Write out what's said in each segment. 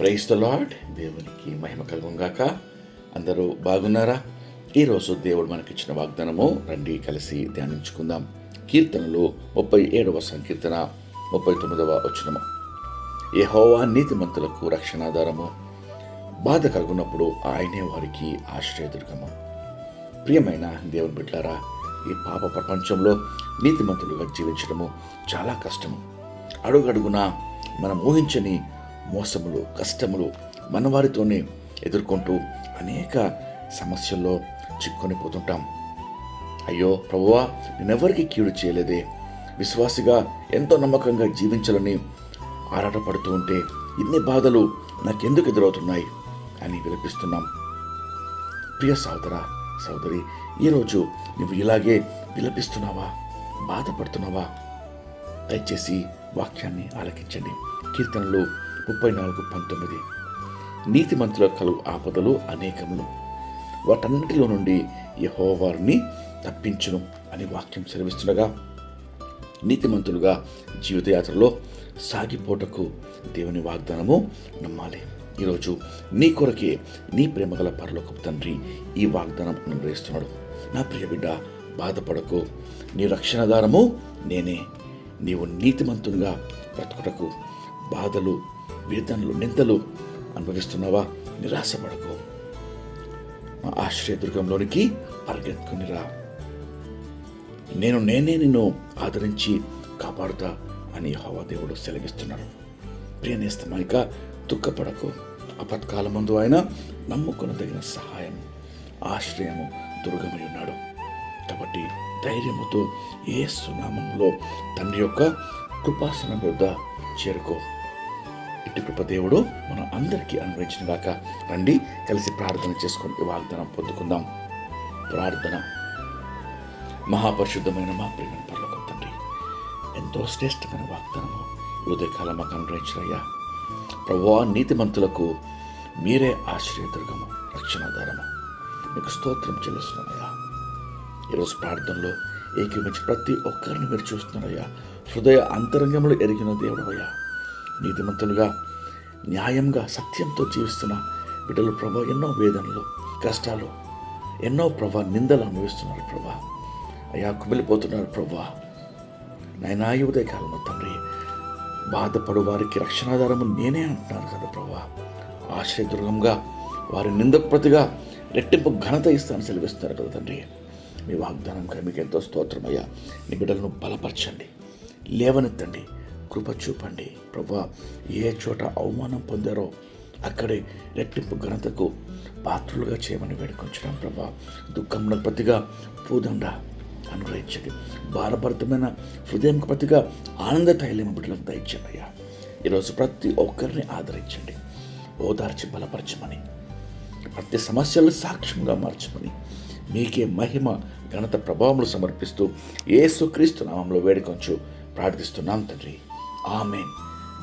Price the lord దేవునికి మహిమ కలుగుగాక అందరూ బాగున్నారా? ఈరోజు దేవుడు మనకిచ్చిన వాగ్దానము రండి కలిసి ధ్యానించుకుందాం. కీర్తనలు ముప్పై ఏడవ సంకీర్తన ముప్పై తొమ్మిదవ వచనము. యహోవా నీతిమంతులకు రక్షణాధారము. బాధ కలుగున్నప్పుడు ఆయనే వారికి ఆశ్రయదుర్గము. ప్రియమైన దేవుని బిడ్డారా ఈ పాప ప్రపంచంలో నీతిమంతులుగా జీవించడము చాలా కష్టము. అడుగడుగున మనం ఊహించని మోసములు కష్టములు మనవారితోనే ఎదుర్కొంటూ అనేక సమస్యల్లో చిక్కుని పోతుంటాం. అయ్యో ప్రభువా నేనెవరికి కీడు చేయలేదే? విశ్వాసిగా ఎంతో నమ్మకంగా జీవించాలని ఆరాటపడుతూ ఉంటే ఇన్ని బాధలు నాకెందుకు ఎదురవుతున్నాయి అని విలపిస్తున్నాం. ప్రియ సోదర సోదరి ఈరోజు నువ్వు ఇలాగే విలపిస్తున్నావా? బాధపడుతున్నావా? దయచేసి వాక్యాన్ని ఆలకించండి. కీర్తనలు ముప్పై నాలుగు పంతొమ్మిది. నీతిమంతుల కలుగు ఆపదలు అనేకములు. వాటన్నిటిలో నుండి యహోవారిని తప్పించును అని వాక్యం సెలవిస్తుండగా నీతిమంతులుగా జీవితయాత్రలో సాగిపోటకు దేవుని వాగ్దానము నమ్మాలి. ఈరోజు నీ కొరకే నీ ప్రేమగల పరలోకపు తండ్రి ఈ వాగ్దానం అనుగ్రహిస్తున్నాడు. నా ప్రియ బిడ్డ బాధపడకు. నీ రక్షణదారము నేనే. నీవు నీతిమంతునిగా బ్రతుకుటకు బాధలు వేదనలు నిందలు అనుభవిస్తున్నావా? నిరాశపడకు. మా ఆశ్రయదుర్గంలోనికి పరిగెత్తుకునిరా నేను నేనే నిన్ను ఆదరించి కాపాడుతా అని హోవాదేవుడు సెలవిస్తున్నాడు. ప్రియనేస్తమైక దుఃఖపడకు. అపత్కాల ముందు ఆయన నమ్ముకొనదగిన సహాయం ఆశ్రయము దుర్గమై ఉన్నాడు. కాబట్టి ధైర్యముతో ఏ సునామంలో తండ్రి యొక్క కృపాసనం వద్ద చేరుకో. ఇటు దేవుడు మనం అందరికీ అనుగ్రహించిన గాక రండి కలిసి ప్రార్థన చేసుకొని వాగ్దానం పొందుకుందాం. ప్రార్థన. మహాపరిశుద్ధమైన మా ప్రేమ పర్లకు తండ్రి. ఎంతో శ్రేష్టమైన వాగ్దానము ఉదయకాలం మాకు అనుగ్రహించినయ్యా. ప్రభువా నీతిమంతులకు మీరే ఆశ్రయదుర్గము రక్షణాధారము. మీకు స్తోత్రం చెల్లిస్తున్నానయ్యా ఈరోజు ప్రార్థనలో ఏకీమించి ప్రతి ఒక్కరిని మీరు చూస్తున్నారయ్యా. హృదయ అంతరంగంలో ఎరిగిన దేవుడవయ్యా. నీతిమంతులుగా న్యాయంగా సత్యంతో జీవిస్తున్న బిడ్డలు ప్రభా ఎన్నో వేదనలు కష్టాలు ఎన్నో ప్రభా నిందలు అనుభవిస్తున్నారు ప్రభా. అయా కుమిలిపోతున్నారు ప్రభా. నైనా ఈ ఉదయకాలంలో తండ్రి బాధపడు వారికి రక్షణాధారము నేనే అంటున్నారు కదా ప్రభా. ఆశ్రయదుర్గంగా వారి నిందకు ప్రతిగా రెట్టింపు ఘనత ఇస్తాను సెలవిస్తున్నారు కదా తండ్రి. మీ వాగ్దానం మీకు ఎంతో స్తోత్రమయ్యా. నీ బిడ్డలను బలపరచండి. లేవనెత్తండి. కృప చూపండి. ప్రభా ఏ చోట అవమానం పొందారో అక్కడే రెట్టింపు ఘనతకు పాత్రులుగా చేయమని వేడుకొంచడం ప్రభా. దుఃఖంలో ప్రతిగా పూదండ అనుగ్రహించండి. భారభరితమైన హృదయంకు ప్రతిగా ఆనంద తైలం బిడ్డలకు దయచేమయ్యా ఈరోజు ప్రతి ఒక్కరిని ఆదరించండి. ఓదార్చి బలపరచమని ప్రతి సమస్యలను సాక్ష్యంగా మార్చమని మీకే మహిమ ఘనత ప్రభావములు సమర్పిస్తూ ఏసుక్రీస్తు నామంలో వేడుకొంచు ప్రార్థిస్తున్నాం తండ్రి. ఆమెన్.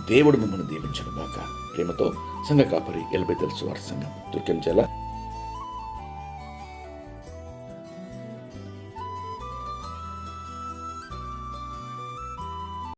దేవుడు మిమ్మల్ని దీవించడం గాక ప్రేమతో సంఘ కాపరి ఎల్బెతెల్ తెలుసు వారి సంఘం దుర్గం జిల్లా